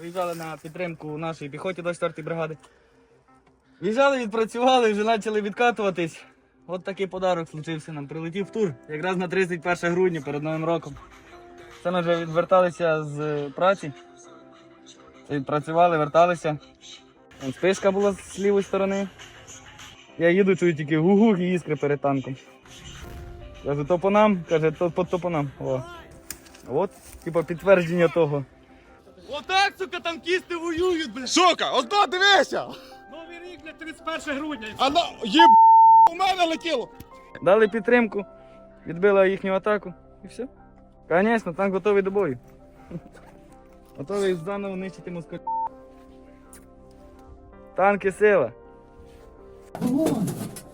виїжджали на підтримку нашої піхоті 24-ї бригади. В'їжджали, відпрацювали, вже почали відкатуватись. От такий подарок случився нам. Прилетів тур якраз на 31 грудня перед Новим роком. Це ми вже відверталися з е, праці. Відпрацювали, верталися. Там спишка була з лівої сторони. Я їду, чую тільки гугух і іскри перед танком. Кажу, то по нам, каже, то, по нам. О. От, типа підтвердження того. Отак, сука, танкісти воюють, блядь. Сука, одно дивися! Новий рік, блядь, 31 грудня. А на їб у мене летіло! Дали підтримку, відбили їхню атаку і все. Звісно, танк готовий до бою. Готовий заново нищити москаль. Танки сила.